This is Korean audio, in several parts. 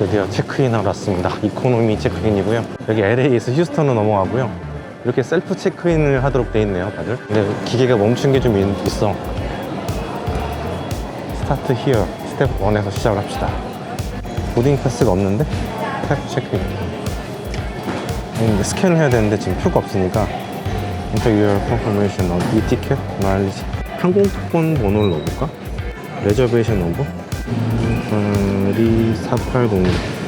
드디어 체크인하러 왔습니다. 이코노미 체크인이고요. 여기 LA에서 휴스턴으로 넘어가고요. 이렇게 셀프 체크인을 하도록 돼 있네요, 다들. 근데 기계가 멈춘 게 좀 있어. 스타트 히어 스텝 1에서 시작을 합시다. 보딩 패스가 없는데 탭 체크인. 스캔을 해야 되는데 지금 표가 없으니까 Enter your confirmation on e-ticket mileage. 항공권 번호를 넣어볼까? 레저베이션 넘버? 음, 480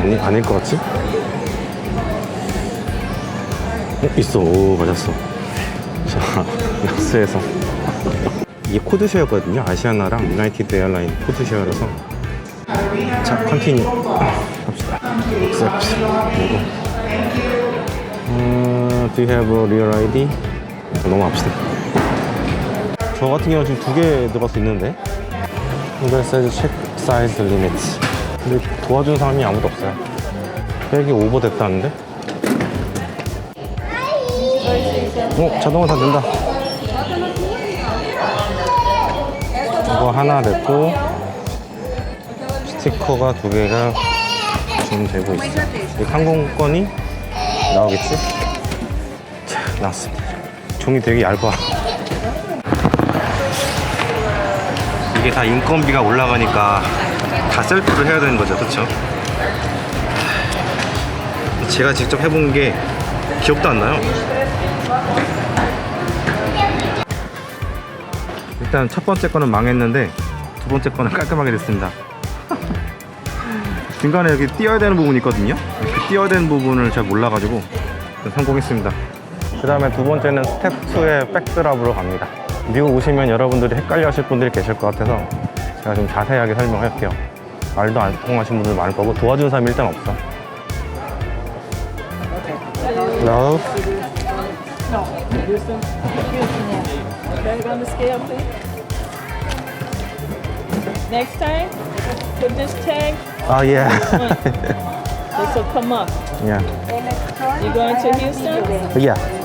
아니, 아닐 것 같지? 어, 있어. 오, 맞았어. 자, 락스에서. 이게 코드쉐어거든요. 아시아나랑 유나이티드 에어라인 코드쉐어라서. 자, 컨티뉴. 합시다. accept. 이거. 어, do you have a real ID? 넘어갑시다. 저 같은 경우는 지금 두 개 들어갈 수 있는데. 이거 says check size limits. 근데 도와준 사람이 아무도 없어요. 백이 오버 됐다는데? 어, 자동화 다 된다. 이거 하나 됐고, 스티커가 두 개가 지금 되고 있어. 이 항공권이 나오겠지? 자, 나왔습니다. 종이 되게 얇아. 이게 다 인건비가 올라가니까 다 셀프로 해야 되는 거죠, 그렇죠? 제가 직접 해본 게 기억도 안 나요. 일단 첫 번째 거는 망했는데 두 번째 거는 깔끔하게 됐습니다. 중간에 여기 띄어야 되는 부분이 있거든요. 띄어야 되는 부분을 잘 몰라가지고 성공했습니다. 그 다음에 두 번째는 스텝 2의 백드랍으로 갑니다. 미국 오시면 여러분들이 헷갈려 하실 분들이 계실 것 같아서 제가 좀 자세하게 설명할게요. 말도 안 통하신 분들 많을 거고 도와준 사람이 일단 없어. Please. Next time, put this tag, Oh yeah. this will come up. yeah. You going to Houston? Yeah.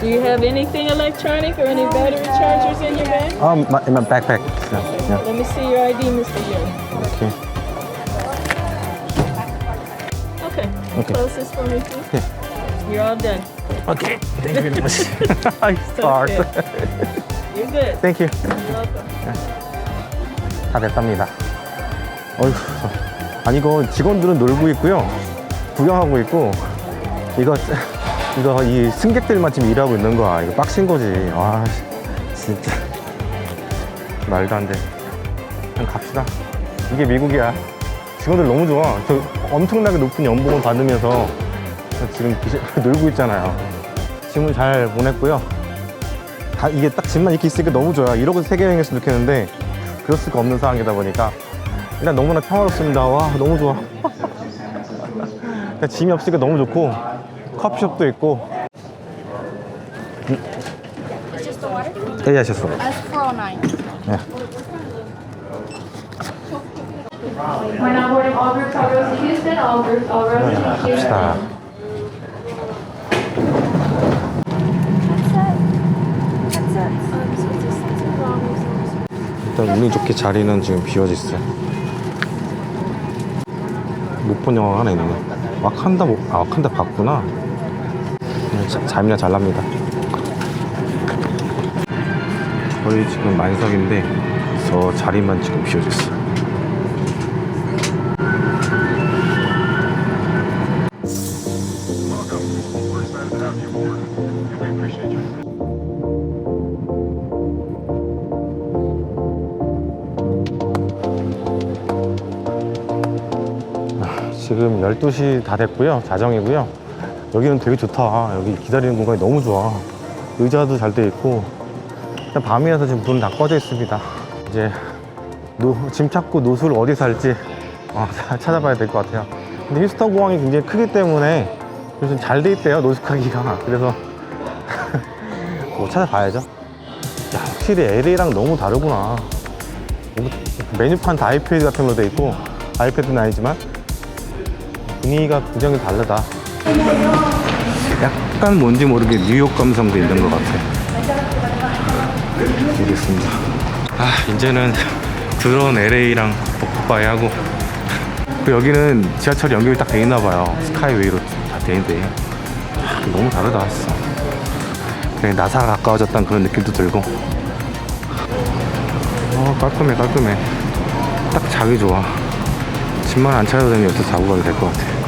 Do you have anything electronic or any battery chargers in your bag? Um, my, in my backpack. Yeah. yeah. Let me see your ID, Mr. Young. Okay. Okay. Okay. Close this for me, please. Yeah. You're all done. Okay. Thank you very much. I start. You're good. Thank you. You're welcome. 다 됐답니다. 어휴. 아니 이거 직원들은 놀고 있고요. 구경하고 있고 이거 이거 이 승객들만 지금 일하고 있는 거야. 이거 빡친 거지. 와 진짜 말도 안 돼. 그냥 갑시다. 이게 미국이야. 직원들 너무 좋아. 저 엄청나게 높은 연봉을 받으면서 지금 놀고 있잖아요. 짐을 잘 보냈고요. 다 이게 딱 짐만 이렇게 있으니까 너무 좋아요. 이러고 세계 여행했으면 좋겠는데 그럴 수가 없는 상황이다 보니까 일단 너무나 평화롭습니다. 와 너무 좋아. 그냥 짐이 없으니까 너무 좋고 커피숍도 있고. 네, 하셨어. S409. 네. 갑시다. 일단 운이 좋게 자리는 지금 비어져 있어요. 못 본 영화가 하나 있네. 와칸다, 못- 아, 와칸다 봤구나. 잠이나 잘 납니다. 저희 지금 만석인데, 저 자리만 지금 비어져 있어요. 지금 12시 다 됐고요. 자정이고요. 여기는 되게 좋다. 여기 기다리는 공간이 너무 좋아. 의자도 잘 돼 있고. 그냥 밤이라서 지금 불은 다 꺼져 있습니다. 이제 노, 짐 찾고 노수를 어디 살지 어, 찾아봐야 될 것 같아요. 근데 휴스턴 공항이 굉장히 크기 때문에 요즘 잘 돼 있대요. 노숙하기가. 그래서 뭐 찾아봐야죠. 야, 확실히 LA랑 너무 다르구나. 뭐 메뉴판 다 아이패드 같은 걸로 돼 있고 아이패드는 아니지만 분위기가 굉장히 다르다. 약간 뭔지 모르게 뉴욕 감성도 있는 것 같아. 모르겠습니다. 아, 이제는 들어온 LA랑 벅바이 하고. 그 여기는 지하철 연결이 딱 돼 있나 봐요. 스카이웨이로 다 돼 있는데. 아, 너무 다르다 진짜. 그냥 나사가 가까워졌다는 그런 느낌도 들고. 어 깔끔해 깔끔해. 딱 자기 좋아. 집만 안 차려도 되면 여기서 자고 가도 될 것 같아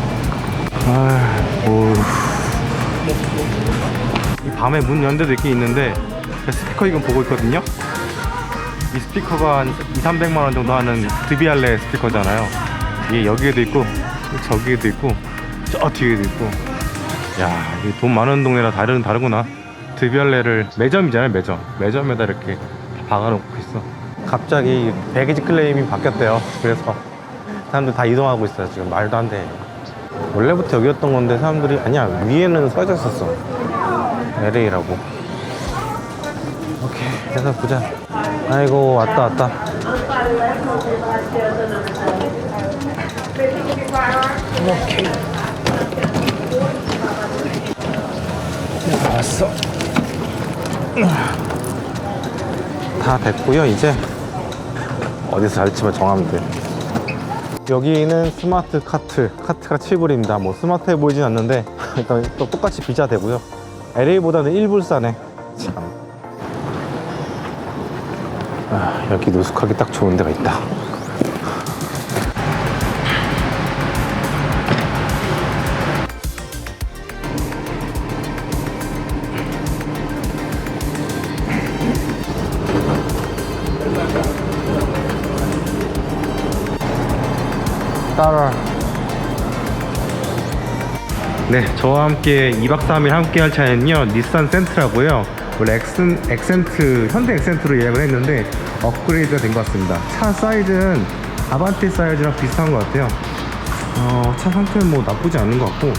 아, 오. 이 밤에 문 연대도 있긴 있는데 스피커 이건 보고 있거든요 이 스피커가 한 2, 300만 원 정도 하는 드비알레 스피커잖아요 이게 여기에도 있고 저기에도 있고 저 뒤에도 있고 야, 이돈 많은 동네라 다른 다르구나. 드비알레를 매점이잖아요, 매점. 매점에다 이렇게 박아놓고 있어. 갑자기 배기지 클레임이 바뀌었대요. 그래서 사람들 다 이동하고 있어요. 지금 말도 안 돼. 원래부터 여기였던 건데 사람들이 아니야 위에는 써져 있었어. LA라고. 오케이, 그래서 보자. 아이고 왔다 왔다. 오케이. 왔어. 다 됐고요. 이제 어디서 잘치면 정하면 돼. 여기는 스마트 카트, 카트가 7불입니다. 뭐 스마트해 보이진 않는데 일단 또 똑같이 비자 되고요. LA보다는 1불 싸네. 참. 아, 여기 노숙하기 딱 좋은 데가 있다. 따라. 네, 저와 함께 2박 3일 함께 할 차는요, 닛산 센트라고요. 원래 엑센, 엑센트, 현대 엑센트로 예약을 했는데 업그레이드가 된 것 같습니다. 차 사이즈는 아반떼 사이즈랑 비슷한 것 같아요. 어, 차 상태는 뭐 나쁘지 않은 것 같고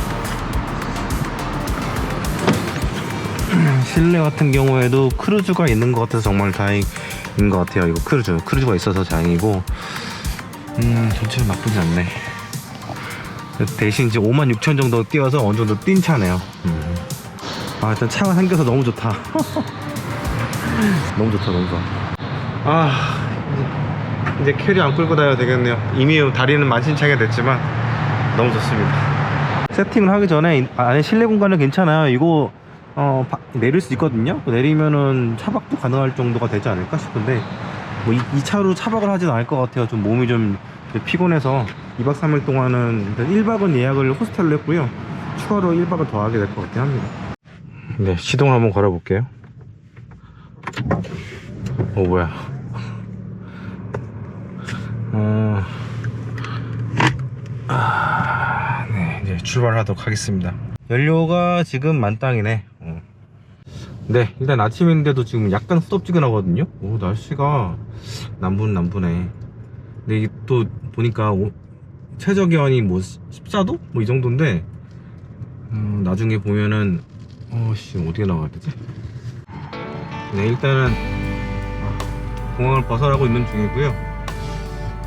실내 같은 경우에도 크루즈가 있는 것 같아서 정말 다행인 것 같아요. 이거 크루즈, 크루즈가 있어서 다행이고 음, 전체는 나쁘지 않네. 대신 이제 5만 6천 정도 뛰어서 어느 정도 뛴 차네요. 음. 아, 일단 차가 생겨서 너무 좋다. 너무 좋다, 너무 좋아. 아, 이제, 캐리 안 끌고 다녀도 되겠네요. 이미 다리는 만신창이 됐지만 너무 좋습니다. 세팅을 하기 전에 이- 안에 실내 공간은 괜찮아요. 이거 어, 바- 내릴 수 있거든요. 내리면은 차박도 가능할 정도가 되지 않을까 싶은데 뭐이 차로 차박을 하진 않을 것 같아요. 좀 몸이 좀 피곤해서 2박 3일 동안은 일단 1박은 예약을 호스텔로 했고요. 추가로 1박을 더 하게 될 것 같긴 합니다. 네, 시동을 한번 걸어 볼게요. 어, 뭐야. 어, 아, 네, 이제 출발하도록 하겠습니다. 연료가 지금 만땅이네. 어. 네, 일단 아침인데도 지금 약간 후덥지근하거든요. 오, 날씨가 남분 남분해. 근데 또 보니까 오- 최저 기온이 뭐 14도? 뭐 이 정도인데 음, 나중에 보면은 어씨 어디에 나가야 되지? 네, 일단은 공항을 벗어나고 있는 중이고요.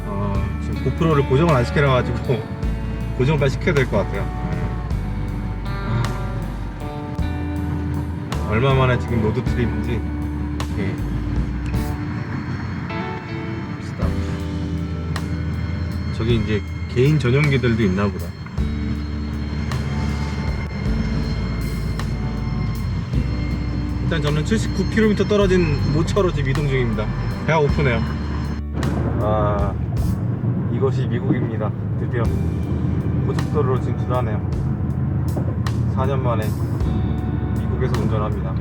어, 지금 고프로를 고정을 안 시켜놔 가지고 고정을 빨리 시켜야 될 것 같아요. 얼마 만에 지금 로드 트립인지 예. 스탑. 저기 이제 개인 전용기들도 있나 보다. 일단 저는 79km 떨어진 모처로 지금 이동 중입니다. 배가 고프네요. 아, 이것이 미국입니다. 드디어 고속도로로 진출하네요. 4년 만에 미국에서 운전합니다.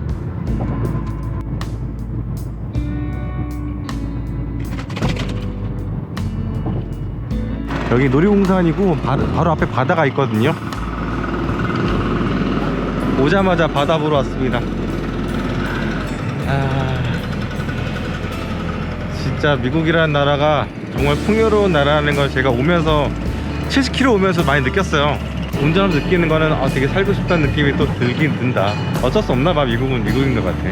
여기 놀이공산이고 바, 바로 앞에 바다가 있거든요. 오자마자 바다 보러 왔습니다. 아, 진짜 미국이라는 나라가 정말 풍요로운 나라라는 걸 제가 오면서 70km 오면서 많이 느꼈어요. 운전하면서 느끼는 거는 아, 되게 살고 싶다는 느낌이 또 들긴 든다. 어쩔 수 없나 봐 미국은 미국인 것 같아.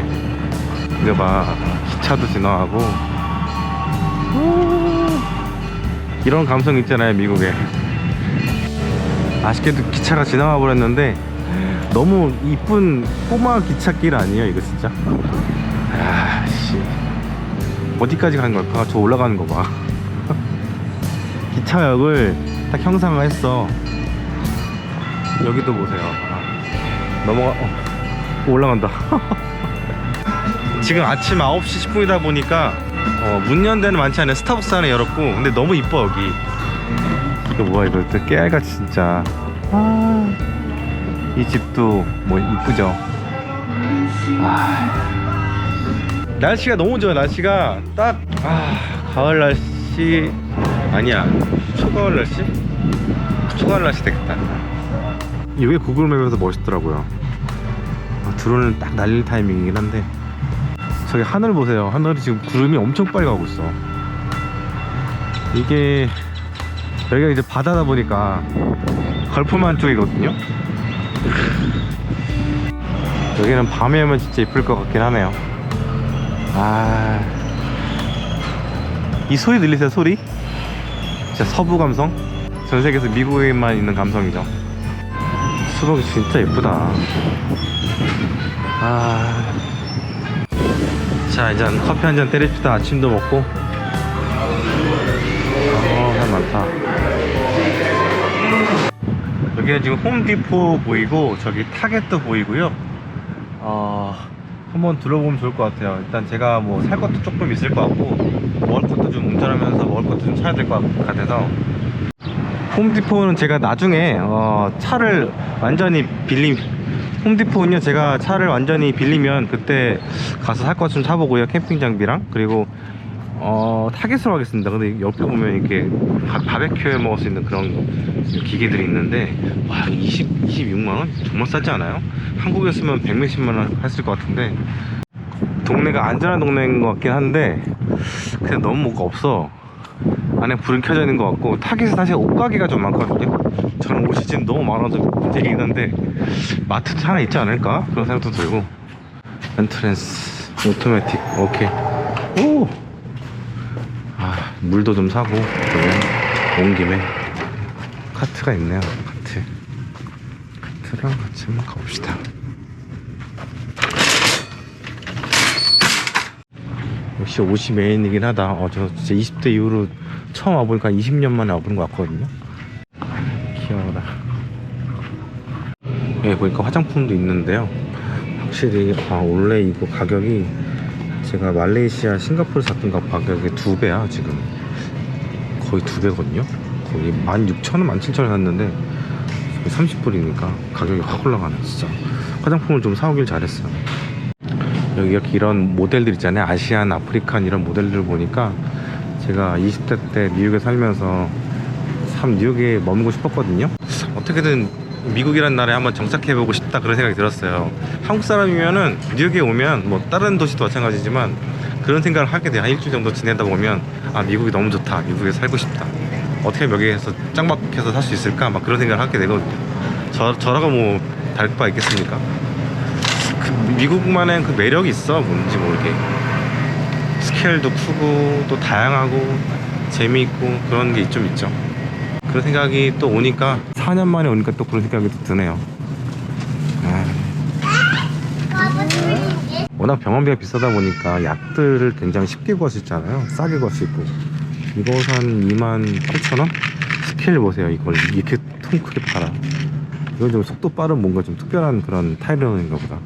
이거 봐 기차도 지나가고 우, 이런 감성 있잖아요 미국에. 아쉽게도 기차가 지나가 버렸는데 너무 이쁜 꼬마 기찻길 아니에요 이거 진짜? 아씨 어디까지 가는 걸까? 저 올라가는 거 봐. 기차역을 딱 형상화했어. 여기도 보세요. 아, 넘어가 어, 올라간다. 지금 아침 9시 10분이다 보니까 어, 문 연대는 많지 않은 스타벅스 하나 열었고 근데 너무 이뻐 여기. 이거 뭐야 이거 또 깨알같이 진짜. 아, 이 집도 뭐 이쁘죠. 아, 날씨가 너무 좋아 날씨가 딱 아, 가을 날씨 아니야 초가을 날씨 초가을 날씨 되겠다 이게 구글맵에서 멋있더라고요 아, 드론은 딱 날릴 타이밍이긴 한데 저기 하늘 보세요 하늘이 지금 구름이 엄청 빨리 가고 있어 이게 여기가 이제 바다다 보니까 걸프만 쪽이거든요 여기는 밤에 오면 진짜 이쁠 것 같긴 하네요 아. 이 소리 들리세요, 소리? 진짜 서부 감성? 전 세계에서 미국에만 있는 감성이죠. 수박이 진짜 예쁘다. 아. 자, 이제 커피 한 잔 때립시다. 아침도 먹고. 어, 사람 많다. 여기는 지금 홈디포 보이고, 저기 타겟도 보이고요. 어, 한번 둘러보면 좋을 것 같아요. 일단 제가 뭐 살 것도 조금 있을 것 같고 먹을 것도 좀 운전하면서 먹을 것도 좀 사야 될 것 같아서 홈디포는 제가 나중에 어, 차를 완전히 빌림 홈디포는요 제가 차를 완전히 빌리면 그때 가서 살 것 좀 사보고요 캠핑 장비랑 그리고 어, 타겟으로 하겠습니다. 근데 옆에 보면 이렇게 바, 바베큐 해 먹을 수 있는 그런 기계들이 있는데 와 20, 26만 원 정말 싸지 않아요? 한국이었으면 100몇십만 원 했을 것 같은데 동네가 안전한 동네인 것 같긴 한데 그냥 너무 뭐가 없어 안에 불은 켜져 있는 것 같고 타겟은 사실 옷가게가 좀 많거든요. 저는 옷이 지금 너무 많아서 문제이긴 한데 마트도 하나 있지 않을까? 그런 생각도 들고. 엔트랜스 오토매틱 오케이. 오! 아, 물도 좀 사고 그러면 온 김에 카트가 있네요 카트. 카트랑 같이 한번 가봅시다 역시 옷이 메인이긴 하다. 어, 저 진짜 20대 이후로 처음 와보니까 20년 만에 와보는 것 같거든요. 귀여워라. 여기 보니까 화장품도 있는데요. 확실히 아 원래 이거 가격이 제가 말레이시아 싱가포르 샀던 가 가격의 두 배야 지금. 거의 두 배거든요. 거의 16,000원 17,000원 샀는데 30불이니까 가격이 확 올라가네 진짜. 화장품을 좀 사오길 잘했어요 여기 이렇게 이런 모델들 있잖아요. 아시안 아프리칸 이런 모델들 보니까 제가 20대 때 미국에 살면서 참 뉴욕에 머물고 싶었거든요. 어떻게든 미국이란 나라에 한번 정착해보고 싶다 그런 생각이 들었어요. 한국 사람이면은 뉴욕에 오면 뭐 다른 도시도 마찬가지지만 그런 생각을 하게 돼요. 한 일주일 정도 지내다 보면 아 미국이 너무 좋다. 미국에 살고 싶다. 어떻게 여기에서 짱박해서 살 수 있을까? 막 그런 생각을 하게 되거든요. 저, 저라고 뭐 다를 바 있겠습니까 그 미국만의 그 매력이 있어. 뭔지 모르게. 스케일도 크고 또 다양하고 재미있고 그런 게 좀 있죠. 그런 생각이 또 오니까 4년 만에 오니까 또 그런 생각이 또 드네요. 아. 워낙 병원비가 비싸다 보니까 약들을 굉장히 쉽게 구할 수 있잖아요. 싸게 구할 수 있고. 이거 한 2만 8천 원? 스케일 보세요 이걸. 이렇게 통 크게 팔아. 이건 좀 속도 빠른 뭔가 좀 특별한 그런 타이레놀인가 보다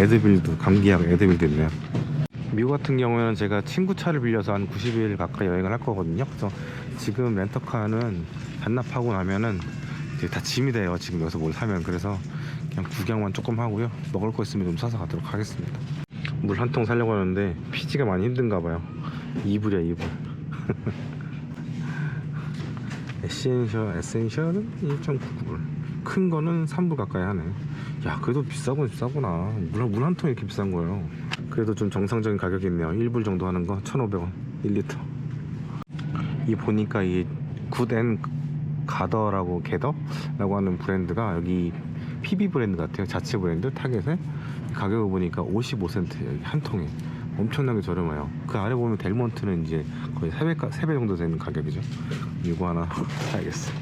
에드빌도 감기약 에드빌도 있네요. 미국 같은 경우에는 제가 친구 차를 빌려서 한 90일 가까이 여행을 할 거거든요. 그래서 지금 렌터카는 반납하고 나면은 이제 다 짐이 돼요. 지금 여기서 뭘 사면. 그래서 그냥 구경만 조금 하고요. 먹을 거 있으면 좀 사서 가도록 하겠습니다. 물 한 통 사려고 하는데 피지가 많이 힘든가 봐요. 2불이야 2불. 에센셜 에센셜은 1.99불. 큰 거는 3불 가까이 하네 야 그래도 비싸군 비싸구나. 물 한 통 이렇게 비싼 거예요. 그래도 좀 정상적인 가격이 있네요. 1불 정도 하는 거 1,500원 1리터. 이 보니까 이 굿앤 가더라고 게더라고 하는 브랜드가 여기 PB 브랜드 같아요. 자체 브랜드 타겟에. 가격을 보니까 55센트예요 한 통에. 엄청나게 저렴해요. 그 아래 보면 델몬트는 이제 거의 3배, 3배 정도 되는 가격이죠. 이거 하나 사야겠어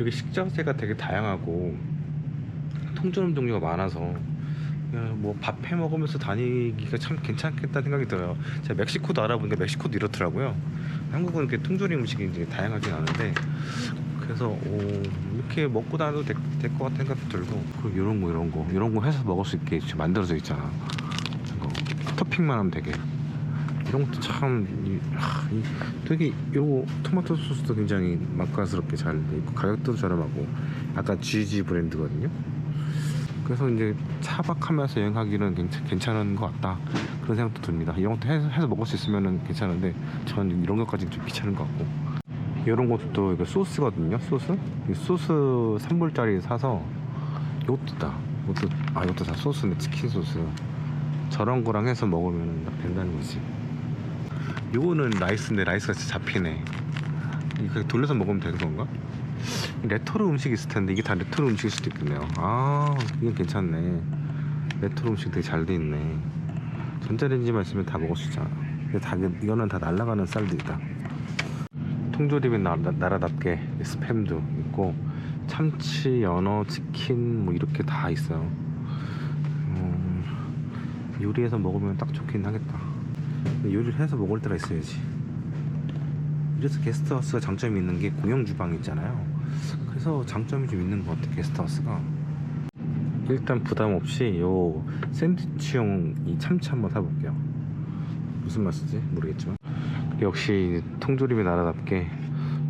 여기 식자재가 되게 다양하고 통조림 종류가 많아서 뭐밥 해 먹으면서 다니기가 참 괜찮겠다 생각이 들어요. 제가 멕시코도 알아보니까 멕시코도 이렇더라고요. 한국은 이렇게 통조림 음식이 이제 다양하진 않은데 그래서 오, 이렇게 먹고 다녀도 될 것 같은 생각도 들고 그리고 이런 거 이런 거 이런 거 해서 먹을 수 있게 만들어져 있잖아 이거 토핑만 하면 되게 이런 것도 참 이, 하, 이, 되게 요 토마토 소스도 굉장히 맛깔스럽게 잘 돼 있고 가격도 저렴하고 약간 GG 브랜드거든요 그래서 이제 차박하면서 여행하기는 괜찮, 괜찮은 것 같다. 그런 생각도 듭니다. 이런 것도 해서, 해서 먹을 수 있으면 괜찮은데 저는 이런 것까지는 좀 귀찮은 것 같고. 이런 것도 이거 소스거든요 소스? 이 소스 3불짜리 사서 이것도 다. 이것도 아 이것도 다 소스네 치킨 소스. 저런 거랑 해서 먹으면 딱 된다는 거지. 요거는 라이스인데 라이스가 진짜 잡히네. 이거 돌려서 먹으면 되는 건가? 레토르 음식 있을 텐데 이게 다 레토르 음식일 수도 있겠네요. 아 이건 괜찮네. 레토르 음식 되게 잘 돼 있네. 전자레인지만 있으면 다 먹을 수 있잖아. 근데 다 이거는 다 날아가는 쌀들이다. 통조림의 나, 나, 나라 답게 스팸도 있고 참치, 연어, 치킨 뭐 이렇게 다 있어요. 음, 요리해서 먹으면 딱 좋긴 하겠다. 요리를 해서 먹을 때가 있어야지. 이래서 게스트하우스가 장점이 있는 게 공용 주방이 있잖아요 그래서 장점이 좀 있는 것 같아 게스트하우스가. 일단 부담 없이 요 샌드위치용 이 참치 한번 사볼게요. 무슨 맛이지 모르겠지만. 역시 통조림의 나라답게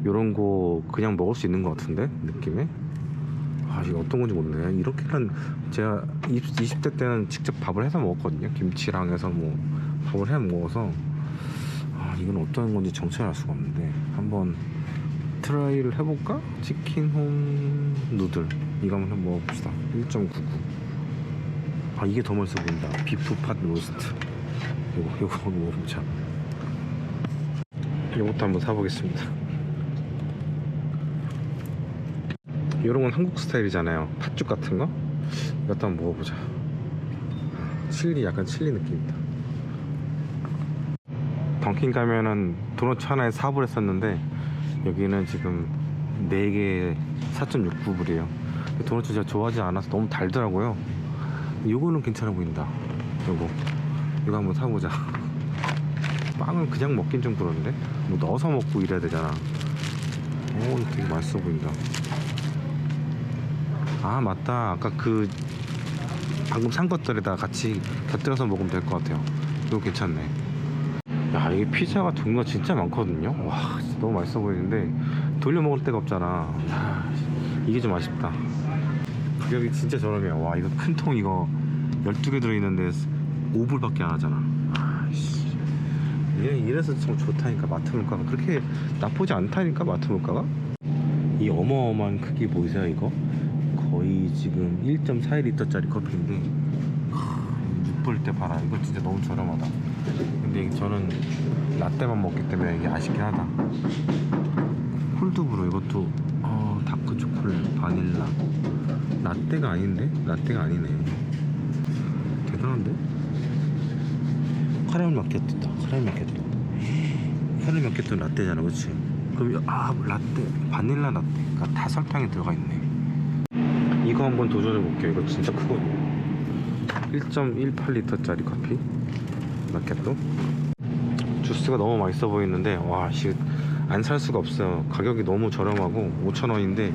요런 거 그냥 먹을 수 있는 것 같은데? 느낌에? 아 이거 어떤 건지 모르네. 이렇게는 제가 20, 20 대 때는 직접 밥을 해서 먹었거든요. 김치랑 해서 뭐 밥을 해 먹어서. 아 이건 어떤 건지 정체를 알 수가 없는데 한번 트라이를 해볼까? 치킨 홈 누들. 이거 한번 먹어봅시다. 1.99아 이게 더 맛있어 보인다. 비프 팟 로스트. 이거 이거 먹어보자. 이것도 한번 사보겠습니다. 이런 건 한국 스타일이잖아요. 팥죽 같은 거? 이것도 한번 먹어보자. 칠리 약간 칠리 느낌이다. 던킨 가면은 도넛 하나에 4불 했었는데 여기는 지금 4개에 4.69불이에요. 도넛 제가 좋아하지 않아서 너무 달더라고요. 이거는 괜찮아 보인다. 요거. 이거 한번 사보자. 빵은 그냥 먹긴 좀 그런데? 뭐 넣어서 먹고 이래야 되잖아. 오 되게 맛있어 보인다. 아 맞다. 아까 그 방금 산 것들에다 같이 곁들여서 먹으면 될 것 같아요. 이거 괜찮네 야 이게 피자가 종류가 진짜 많거든요? 와 진짜 너무 맛있어 보이는데 돌려 먹을 데가 없잖아. 야 이게 좀 아쉽다. 가격이 진짜 저렴해요. 와 이거 큰 통 이거 12개 들어있는데 5불밖에 안 하잖아. 아씨. 이래, 이래서 참 좋다니까 마트 물가가. 그렇게 나쁘지 않다니까 마트 물가가? 이 어마어마한 크기 보이세요 이거? 거의 지금 1.41리터짜리 커피인데 6불 때 팔아. 이거 진짜 너무 저렴하다 근데 저는 라떼만 먹기 때문에 이게 아쉽긴 하다. 콜드브루 이것도 어, 다크 초콜릿 바닐라. 라떼가 아닌데? 라떼가 아니네. 대단한데? 카라멜 마켓도다 카라멜 마켓도. 카라멜 마켓도 라떼잖아 그치? 그럼 이- 아 라떼 바닐라 라떼가 다 설탕이 들어가 있네. 이거 한번 도전해 볼게요. 이거 진짜 크거든요 1.18리터짜리 커피 마켓도 주스가 너무 맛있어 보이는데 와 씨 안 살 수가 없어요. 가격이 너무 저렴하고 5,000원인데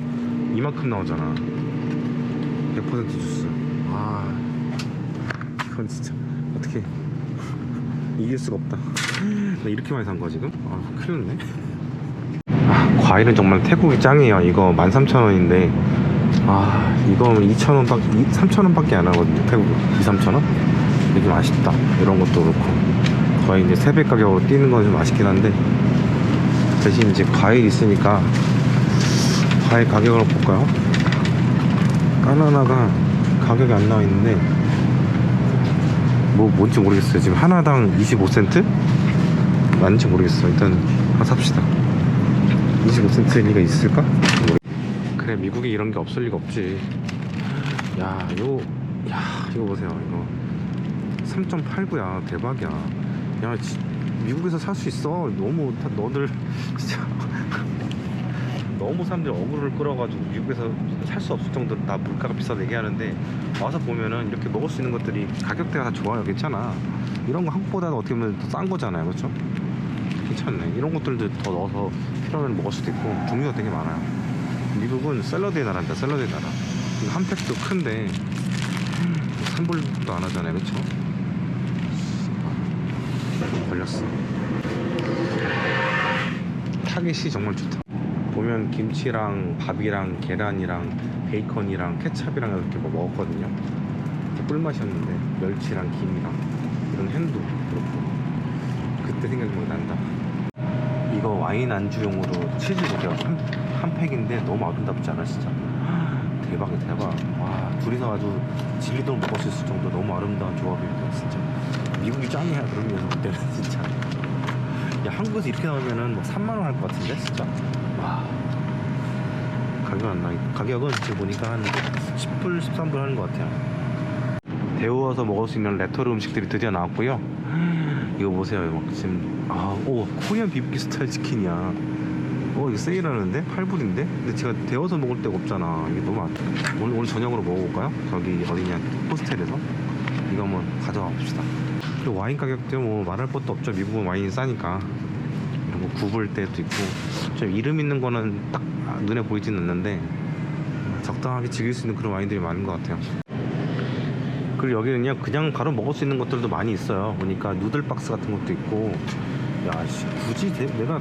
이만큼 나오잖아. 100% 주스. 아 이건 진짜 어떻게 이길 수가 없다. 나 이렇게 많이 산 거야 지금? 아 큰일 났네. 아, 과일은 정말 태국이 짱이에요. 이거 13,000원인데. 아 이거 2,000원 밖에 3,000원 밖에 안 하거든요 태국 2, 3,000원? 이게 좀 아쉽다. 이런 것도 그렇고. 거의 이제 3배 가격으로 뛰는 건 좀 아쉽긴 한데 대신 이제 과일 있으니까 과일 가격을 볼까요? 바나나가 가격이 안 나와 있는데 뭐 뭔지 모르겠어요. 지금 하나당 25센트? 맞는지 모르겠어 일단 하나 삽시다. 25센트일 리가 있을까? 그래 미국에 이런 게 없을 리가 없지. 야 이거 야 이거 보세요 이거 3.89야 대박이야 야 지- 미국에서 살 수 있어 너무 다 너들 진짜 너무 사람들이 어그로를 끌어가지고 미국에서 살 수 없을 정도로 다 물가가 비싸다 얘기하는데 와서 보면은 이렇게 먹을 수 있는 것들이 가격대가 다 좋아요 괜찮아 이런 거 한국보다는 어떻게 보면 더 싼 거잖아요 그렇죠? 괜찮네. 이런 것들도 더 넣어서 필요하면 먹을 수도 있고 종류가 되게 많아요. 미국은 샐러드의 나라입니다. 샐러드의 나라. 한 팩도 큰데 3불도 안 하잖아요. 그쵸? 걸렸어. 타겟이 정말 좋다. 보면 김치랑 밥이랑 계란이랑 베이컨이랑 케찹이랑 이렇게 뭐 먹었거든요. 꿀맛이었는데 멸치랑 김이랑 이런 햄도 그렇고 그때 생각이 막 난다. 이거 와인 안주용으로 치즈 이렇게 한, 한 팩인데 너무 아름답지 않아 진짜? 대박이야 대박. 와 둘이서 아주 진리도록 먹을 수 있을 정도 너무 아름다운 조합입니다 진짜. 미국이 짱이야 그러면서 그때는 진짜. 야 한국에서 이렇게 나오면은 뭐 3만 원 할 것 같은데 진짜. 와. 가격 안 나. 가격은 지금 보니까 한 10불, 13불 하는 것 같아요. 데워서 먹을 수 있는 레토르 음식들이 드디어 나왔고요. 이거 보세요. 막 지금 아, 오 코리안 비비큐 스타일 치킨이야. 어 이거 세일하는데 8불인데? 근데 제가 데워서 먹을 데가 없잖아. 이게 너무 안. 오늘 오늘 저녁으로 먹어볼까요? 저기 어디냐 호스텔에서 이거 한번 가져가 봅시다. 그리고 와인 가격도 뭐 말할 것도 없죠. 미국은 와인이 싸니까. 이런 거 굽을 때도 있고. 좀 이름 있는 거는 딱 눈에 보이진 않는데 적당하게 즐길 수 있는 그런 와인들이 많은 것 같아요. 그리고 여기는요 그냥 바로 먹을 수 있는 것들도 많이 있어요. 보니까 누들 박스 같은 것도 있고. 야 씨, 굳이 내, 내가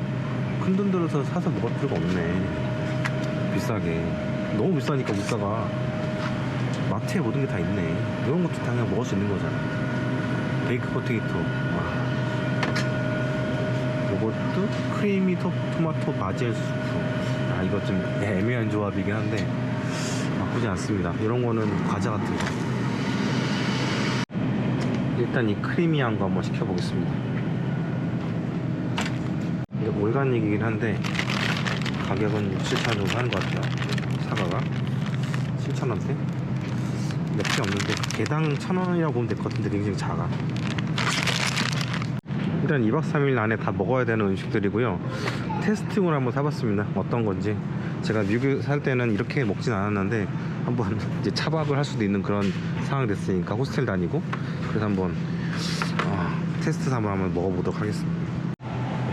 큰 돈 들어서 사서 먹을 필요가 없네. 비싸게. 너무 비싸니까 물가가. 마트에 모든 게 다 있네. 이런 것도 다 그냥 먹을 수 있는 거잖아 베이크 포테이토 와. 요것도 크리미 토, 토마토 바질 수프 아 이거 좀 애매한 조합이긴 한데 나쁘지 않습니다 이런 거는 과자 같은 거 일단 이 크리미한 거 한번 시켜보겠습니다. 이게 올가닉이긴 한데 가격은 6, 7천 원 정도 하는 것 같아요. 사과가 7천 원대. 몇개 없는데 개당 천 원이라고 보면 될 것 같은데 굉장히 작아. 일단 2박 3일 안에 다 먹어야 되는 음식들이고요. 테스팅을 한번 사봤습니다. 어떤 건지. 제가 미국 살 때는 이렇게 먹진 않았는데 한번 이제 차박을 할 수도 있는 그런 상황이 됐으니까 호스텔 다니고 그래서 한번 어, 테스트 삼아 한번 먹어보도록 하겠습니다.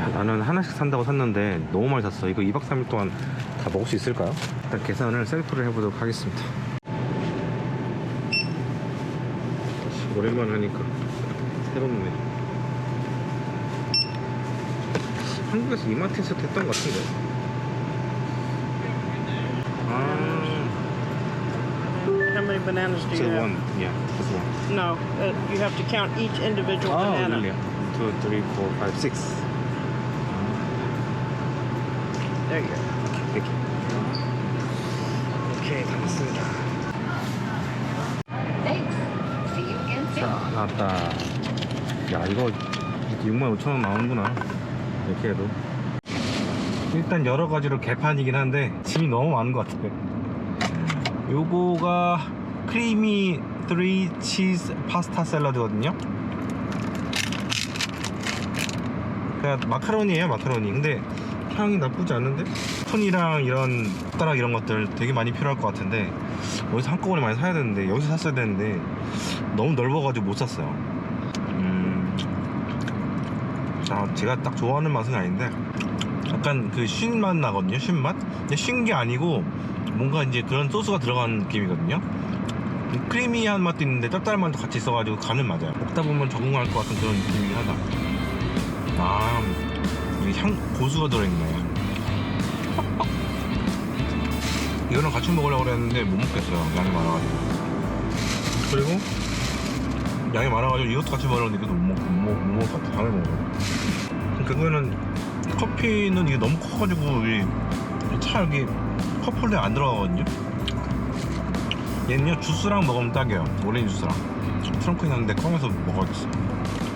야, 나는 하나씩 산다고 샀는데 너무 많이 샀어. 이거 2박 3일 동안 다 먹을 수 있을까요? 일단 계산을 셀프를 해보도록 하겠습니다. 오랜만에 하니까 새롭네. 한국에서 이마트에서 했던 것 같은데. 아, How many bananas do you have? one. Yeah, just one. No, uh, you have to count each individual Oh, banana. really? Two, three, four, five, six. There you go. 이렇게. 오케이, 다 됐습니다. 자, 나왔다. 야, 이거 6만 5천 원 나오는구나. 이렇게 해도. 일단 여러 가지로 개판이긴 한데 짐이 너무 많은 것 같아요. 요거가 크리미 3 치즈 파스타 샐러드거든요. 그냥 마카로니에요, 마카로니. 근데 향이 나쁘지 않은데? 톤이랑 이런 숟가락 이런 것들 되게 많이 필요할 것 같은데 어디서 한꺼번에 많이 사야 되는데 여기서 샀어야 되는데 너무 넓어가지고 못 샀어요. 음, 자, 제가 딱 좋아하는 맛은 아닌데 약간 그 쉰맛 나거든요. 쉰 맛? 근데 쉰 게 아니고 뭔가 이제 그런 소스가 들어간 느낌이거든요. 크리미한 맛도 있는데 짭짤한 맛도 같이 있어가지고 간은 맞아요. 먹다 보면 적응할 것 같은 그런 느낌이긴 하다. 아, 이게 향 고수가 들어있네. 이거랑 같이 먹으려고 그랬는데 못 먹겠어요. 양이 많아가지고. 그리고 양이 많아가지고 이것도 같이 먹으려고 했는데 이것도 못, 먹, 못, 먹- 못 먹을 것 같아. 다음에 먹어. 그거는 커피는 이게 너무 커가지고 이차 여기 컵홀더에 안 들어가거든요. 얘는요 주스랑 먹으면 딱이에요. 오렌지 주스랑. 트렁크에 있는데 꺼내서 먹어야겠어.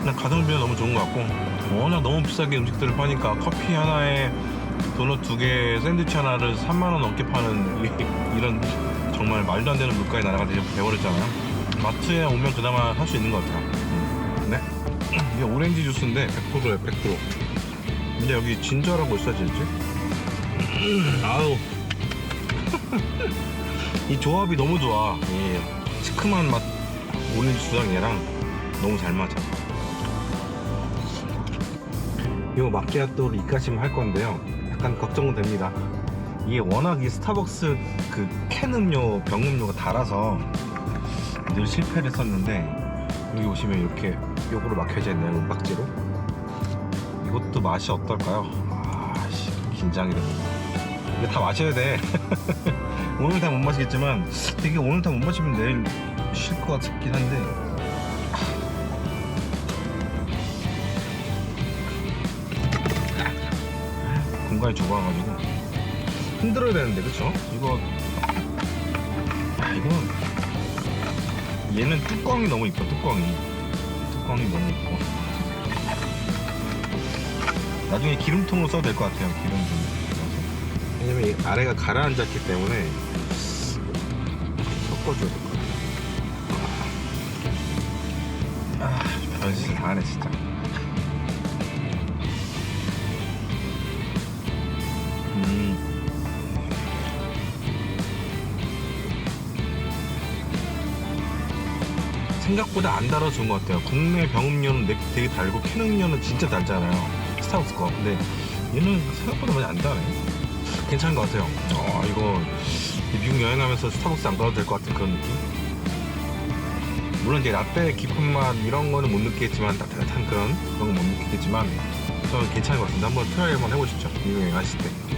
그냥 가성비가 너무 좋은 것 같고 워낙 너무 비싸게 음식들을 파니까 커피 하나에 도넛 두 개, 샌드위치 하나를 3만 원 넘게 파는 이- 이런 정말 말도 안 되는 물가의 나라가 되- 돼버렸잖아요. 마트에 오면 그나마 할 수 있는 것 같아요. 음. 네. 이게 오렌지 주스인데 100%예요, 100%. 근데 여기 진저라고 있어야지 아우. 이 조합이 너무 좋아. 이 시큼한 맛 오렌지 주스랑 얘랑 너무 잘 맞아. 요 마키아토를 입가심 할 건데요. 약간 걱정됩니다. 이게 워낙 이 스타벅스 그 캔 음료, 병 음료가 달아서 늘 실패를 했었는데 여기 오시면 이렇게 요거로 막혀져 있네요. 은박지로. 이것도 맛이 어떨까요? 아씨 긴장이 됩니다. 이거 다 마셔야 돼. 오늘 다 못 마시겠지만 되게 오늘 다 못 마시면 내일 쉴 것 같긴 한데 공간이 좁아가지고 흔들어야 되는데 그쵸? 이거 아 이건 얘는 뚜껑이 너무 이뻐 뚜껑이. 뚜껑이 너무 이뻐. 나중에 기름통으로 써도 될 것 같아요 기름 좀. 왜냐면 이 아래가 가라앉았기 때문에 섞어줘야 될 것 같아요. 아 변신 다 하네 진짜 생각보다 안 달아준 것 같아요. 국내 병음료는 내- 되게 달고 캔 음료는 진짜 달잖아요. 스타벅스 거. 근데 얘는 생각보다 많이 안 달아요. 괜찮은 것 같아요. 어, 이거 미국 여행하면서 스타벅스 안 가도 될 것 같은 그런 느낌? 물론 이제 라떼 깊은 맛 이런 거는 못 느끼겠지만 따뜻한 그런 그런 거못 느끼겠지만 저는 괜찮은 것 같습니다. 한번 트라이 한번 해보시죠. 미국 여행 하실 때.